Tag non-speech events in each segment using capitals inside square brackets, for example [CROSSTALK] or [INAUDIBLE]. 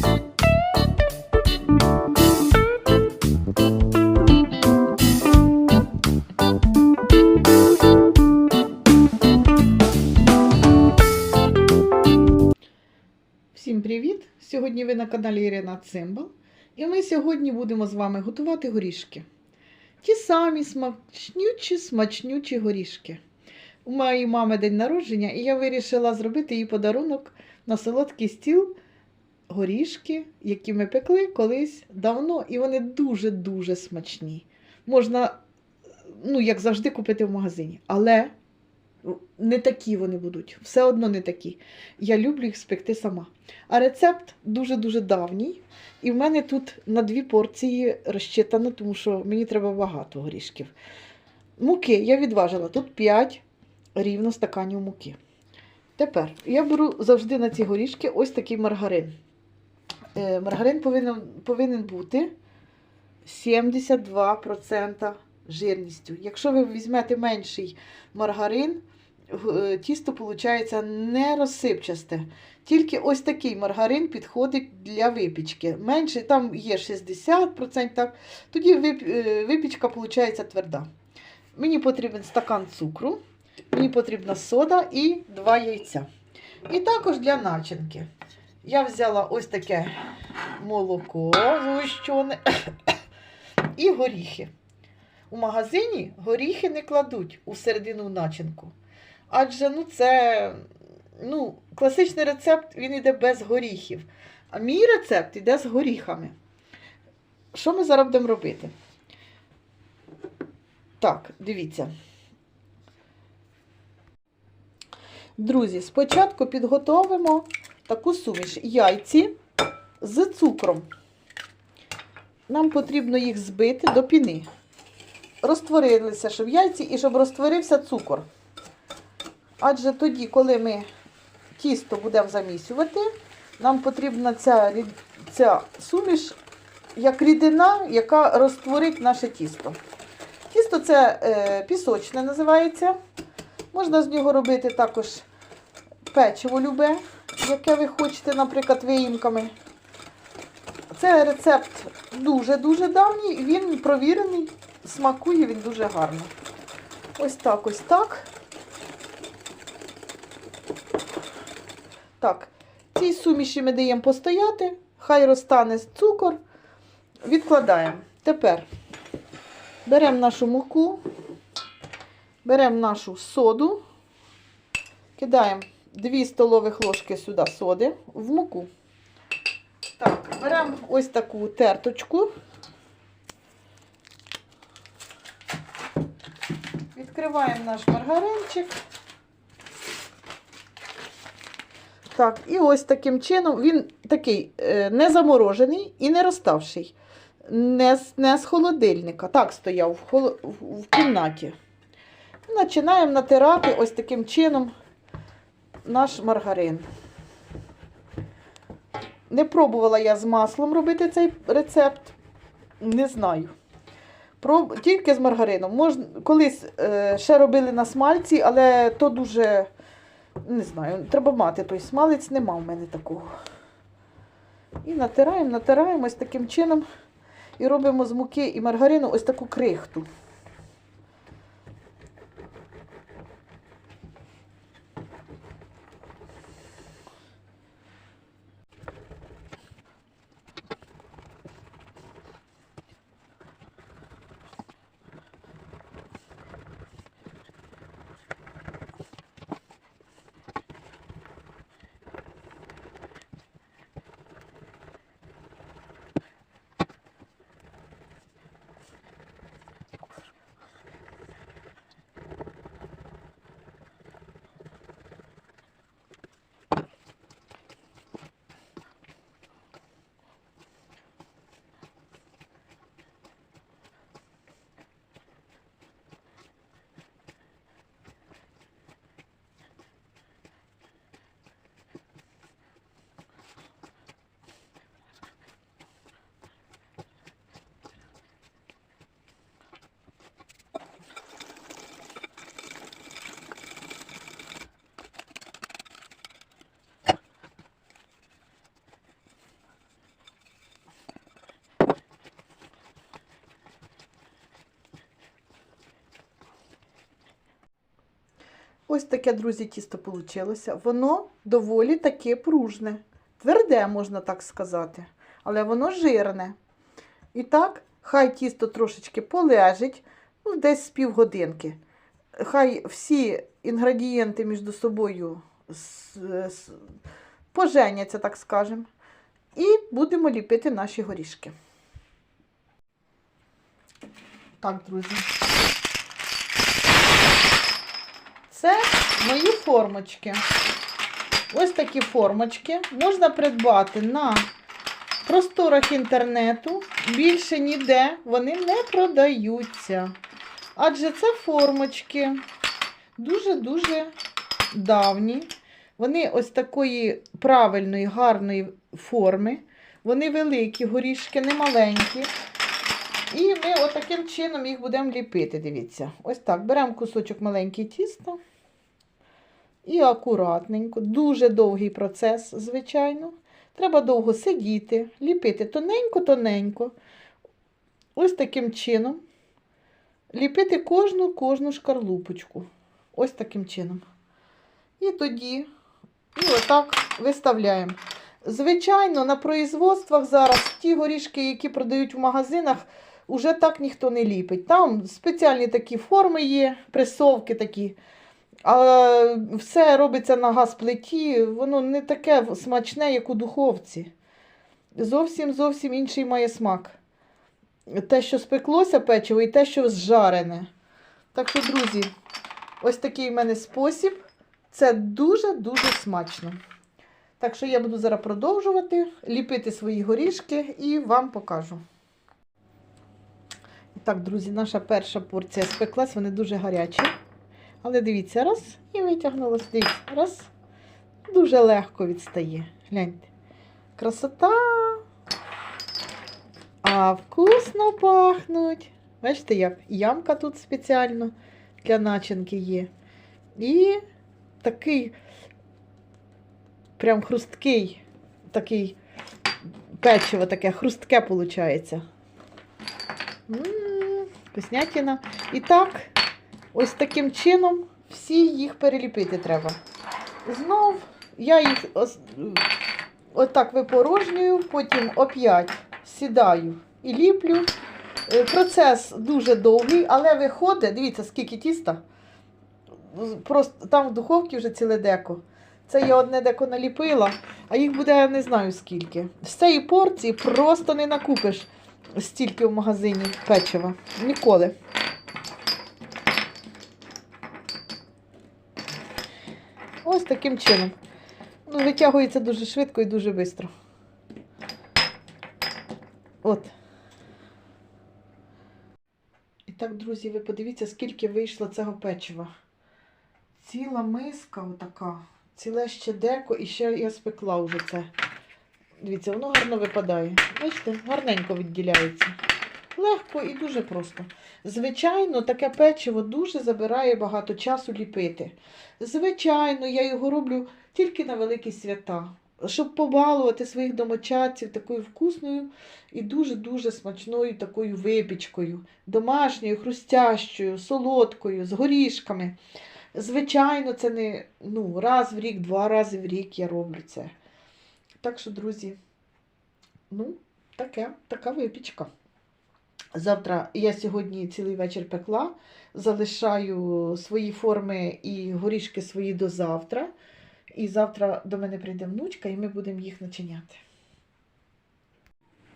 Всім привіт! Сьогодні ви на каналі Ірина Цимбал. І ми сьогодні будемо з вами готувати горішки. Ті самі смачнючі, смачнючі горішки. У моєї мами день народження, і я вирішила зробити їй подарунок на солодкий стіл горішки, які ми пекли колись давно, і вони дуже-дуже смачні. Можна, ну, як завжди, купити в магазині. Але не такі вони будуть. Все одно не такі. Я люблю їх спекти сама. А рецепт дуже-дуже давній. І в мене тут на дві порції розчитано, тому що мені треба багато горішків. Муки я відважила. Тут 5 рівно стаканів муки. Тепер я беру завжди на ці горішки ось такий маргарин. Е, маргарин повинен, повинен бути 72% жирністю. Якщо ви візьмете менший маргарин, е, тісто виходить не розсипчасте. Тільки ось такий маргарин підходить для випічки. Менший, там є 60%, так, тоді е, випічка виходить тверда. Мені потрібен стакан цукру, мені потрібна сода і 2 яйця. І також для начинки. Я взяла ось таке молоко згущене [COUGHS] і горіхи. У магазині горіхи не кладуть у середину начинку. Адже ну, це ну, класичний рецепт він йде без горіхів. А мій рецепт йде з горіхами. Що ми зараз будемо робити? Так, дивіться. Друзі, спочатку підготовимо таку суміш яйці з цукром. Нам потрібно їх збити до піни. Розтворилися, щоб яйці і щоб розтворився цукор. Адже тоді, коли ми тісто будемо замісювати, нам потрібна ця, ця суміш як рідина, яка розтворить наше тісто. Тісто це е, пісочне називається. Можна з нього робити також печиво любе, яке ви хочете, наприклад, виїмками. Це рецепт дуже-дуже давній, він провірений, смакує він дуже гарно. Ось так, ось так. Так, цій суміші ми даємо постояти, хай розтане цукор, відкладаємо. Тепер беремо нашу муку, беремо нашу соду, кидаємо 2 столових ложки сюди соди в муку. Так, беремо ось таку терточку. Відкриваємо наш маргаринчик. Так, і ось таким чином він такий е, не заморожений і не розставший. Не, з- не з холодильника. Так стояв в, холо- в, в кімнаті. Починаємо натирати ось таким чином наш маргарин. Не пробувала я з маслом робити цей рецепт. Не знаю. Проб... Тільки з маргарином. Можна... Колись е, ще робили на смальці, але то дуже. Не знаю, треба мати той смалець, нема в мене такого. І натираємо, натираємо ось таким чином. І робимо з муки і маргарину ось таку крихту. Ось таке, друзі, тісто вийшло. Воно доволі таке пружне. Тверде, можна так сказати. Але воно жирне. І так, хай тісто трошечки полежить, ну, десь з півгодинки. Хай всі інгредієнти між собою поженяться, так скажемо. І будемо ліпити наші горішки. Так, друзі. Це мої формочки. Ось такі формочки можна придбати на просторах інтернету. Більше ніде вони не продаються. Адже це формочки дуже-дуже давні. Вони ось такої правильної, гарної форми. Вони великі, горішки, не маленькі. І ми отаким чином їх будемо ліпити. Дивіться. Ось так. Беремо кусочок маленький тіста. І акуратненько. Дуже довгий процес, звичайно. Треба довго сидіти, ліпити тоненько-тоненько. Ось таким чином. Ліпити кожну кожну шкарлупочку. Ось таким чином. І тоді, і отак виставляємо. Звичайно, на производствах зараз ті горішки, які продають в магазинах, уже так ніхто не ліпить. Там спеціальні такі форми є, пресовки такі. А все робиться на газплиті, воно не таке смачне, як у духовці. Зовсім зовсім інший має смак. Те, що спеклося печиво, і те, що зжарене. Так що, друзі, ось такий в мене спосіб. Це дуже-дуже смачно. Так що я буду зараз продовжувати ліпити свої горішки і вам покажу. Так, друзі, наша перша порція спеклась, вони дуже гарячі. Але дивіться, раз і витягнулося. Дивіться, раз. Дуже легко відстає. Гляньте. Красота. А вкусно пахнуть. Бачите, як ямка тут спеціально для начинки є. І такий прям хрусткий, такий печиво таке хрустке виходить. Вкуснятина. І так, ось таким чином всі їх переліпити треба. Знов я їх отак випорожнюю, потім оп'ять сідаю і ліплю. Е, Процес дуже довгий, але виходить, дивіться, скільки тіста. Просто там в духовці вже ціле деко. Це я одне деко наліпила, а їх буде я не знаю скільки. З цієї порції просто не накупиш стільки в магазині печива. Ніколи. Ось таким чином. Ну, витягується дуже швидко і дуже швидко. От. І так, друзі, ви подивіться, скільки вийшло цього печива. Ціла миска отака, ціле ще деко, і ще я спекла вже це. Дивіться, воно гарно випадає. Бачите, гарненько відділяється. Легко і дуже просто. Звичайно, таке печиво дуже забирає багато часу ліпити. Звичайно, я його роблю тільки на великі свята, щоб побалувати своїх домочадців такою вкусною і дуже-дуже смачною такою випічкою, домашньою, хрустящою, солодкою, з горішками. Звичайно, це не ну, раз в рік, два рази в рік я роблю це. Так що, друзі, ну, таке, така випічка. Завтра я сьогодні цілий вечір пекла, залишаю свої форми і горішки свої до завтра. І завтра до мене прийде внучка, і ми будемо їх начиняти.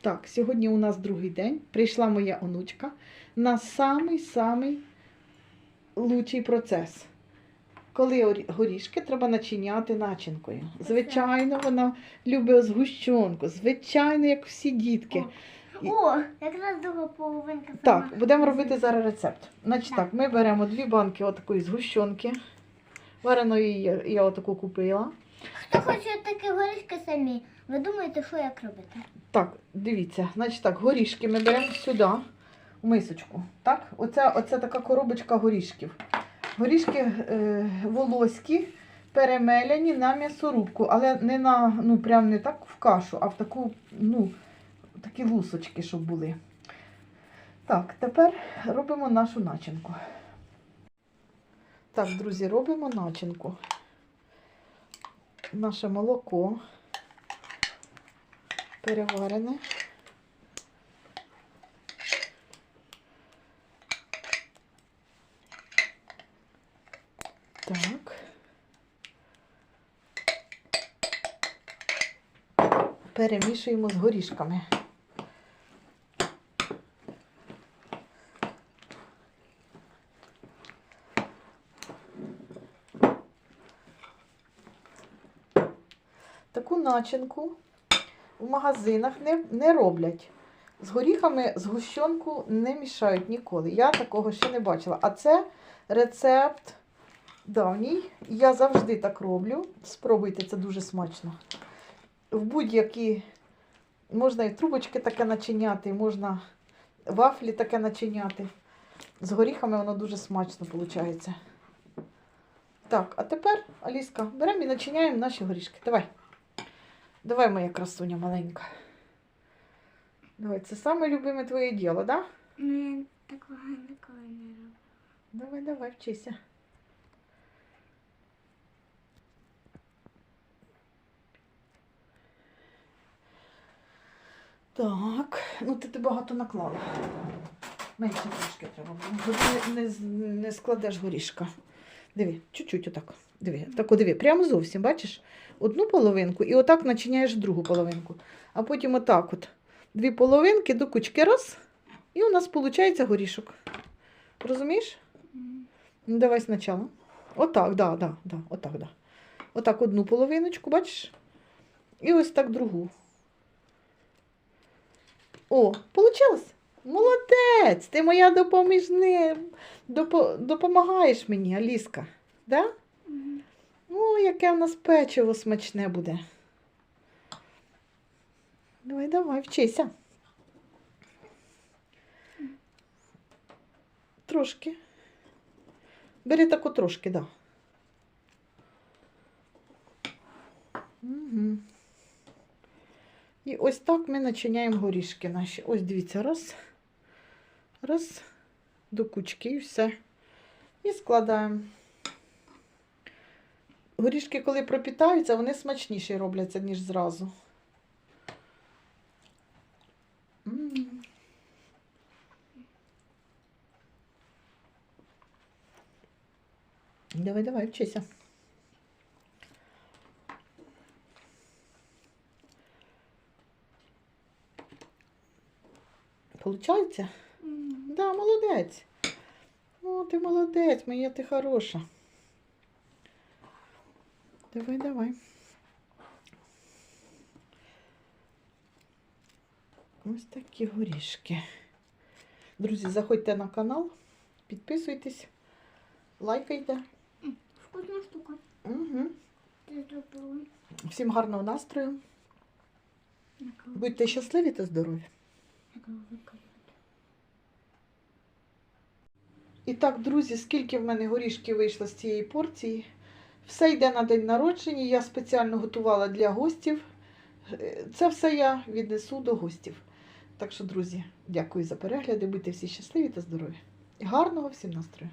Так, сьогодні у нас другий день. Прийшла моя онучка на самий-самий лучший процес. Коли горішки треба начиняти начинкою. Звичайно, вона любить згущенку. Звичайно, як всі дітки. О, якраз друга половинка. сама. Так, будемо робити зараз рецепт. Значить так, ми беремо дві банки отакої згущенки. Вареної я, я отаку купила. Хто хоче такі горішки самі, ви думаєте, що як робити? Так, дивіться, значить так, горішки ми беремо сюди, в мисочку. Так? Оце, оце така коробочка горішків. Горішки е, волоські, перемеляні на м'ясорубку, але не на, ну, прям не так в кашу, а в таку, ну, такі лусочки, щоб були. Так, тепер робимо нашу начинку. Так, друзі, робимо начинку. Наше молоко переварене. Перемішуємо з горішками. Таку начинку в магазинах не, не роблять. З горіхами згущенку не мішають ніколи. Я такого ще не бачила. А це рецепт давній. Я завжди так роблю. Спробуйте, це дуже смачно. В будь-які можна і трубочки таке начиняти, можна вафлі таке начиняти. З горіхами воно дуже смачно виходить. Так, а тепер, Аліска, беремо і начиняємо наші горішки. Давай. Давай, моя красуня маленька. Давай, це саме любиме твоє діло, так? Да? Ну, я такого ніколи не роблю. Давай, давай, вчися. Так, ну ти, ти багато наклала. Менше трошки треба. Не, не, не складеш горішка. Диви, чуть-чуть отак. Диви, тако диви, прямо зовсім, бачиш? Одну половинку і отак начиняєш другу половинку. А потім отак от. Дві половинки до кучки раз. І у нас виходить горішок. Розумієш? Ну, давай спочатку. Отак, да, да, да, отак, да. Отак одну половиночку, бачиш? І ось так другу. О, получилось? Молодець! Ти моя допоміжни. Допо... Допомагаєш мені, Аліска. Да? Мгм. О, яке в нас печиво смачне буде. Давай, давай, вчися. Трошки. Бери таку трошки, да. Угу. І ось так ми начиняємо горішки наші. Ось дивіться, раз. Раз. До кучки і все. І складаємо. Горішки, коли пропітаються, вони смачніші робляться, ніж зразу. Давай, давай, вчися. Получається? Мгм. Да, молодець. О, ти молодець, моя ти хороша. Давай, давай. Ось такі горішки. Друзі, заходьте на канал, підписуйтесь, лайкайте. Вкусна штука. Угу. Всім гарного настрою. Будьте щасливі та здорові. І так, друзі, скільки в мене горішків вийшло з цієї порції. Все йде на день народження. Я спеціально готувала для гостів. Це все я віднесу до гостів. Так що, друзі, дякую за перегляди. Будьте всі щасливі та здорові. Гарного всім настрою!